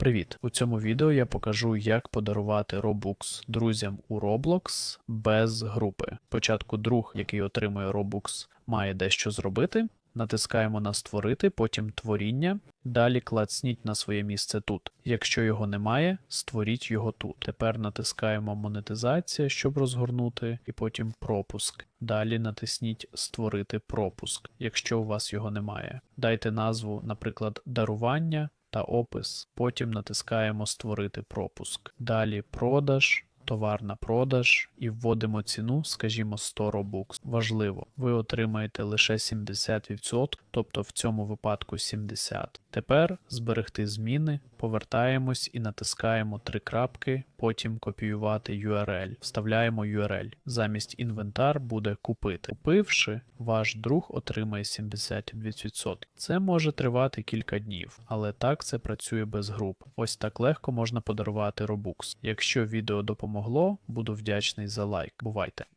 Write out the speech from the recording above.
Привіт! У цьому відео я покажу, як подарувати Robux друзям у Roblox без групи. Спочатку друг, який отримує Robux, має дещо зробити. Натискаємо на створити, потім творіння. Далі клацніть на своє місце тут. Якщо його немає, створіть його тут. Тепер натискаємо монетизація, щоб розгорнути, і потім пропуск. Далі натисніть Створити пропуск, якщо у вас його немає. Дайте назву, наприклад, дарування та опис. Потім натискаємо Створити пропуск. Далі продаж. Товар на продаж і вводимо ціну, скажімо, 100 Robux. Важливо, ви отримаєте лише 70%, тобто в цьому випадку 70. Тепер зберегти зміни, повертаємось і натискаємо три крапки, потім копіювати URL. Вставляємо URL. Замість інвентар буде купити. Купивши, ваш друг отримає 70%. Це може тривати кілька днів, але так це працює без груп. Ось так легко можна подарувати Robux. Якщо відео допомогло, буду вдячний за лайк. Бувайте!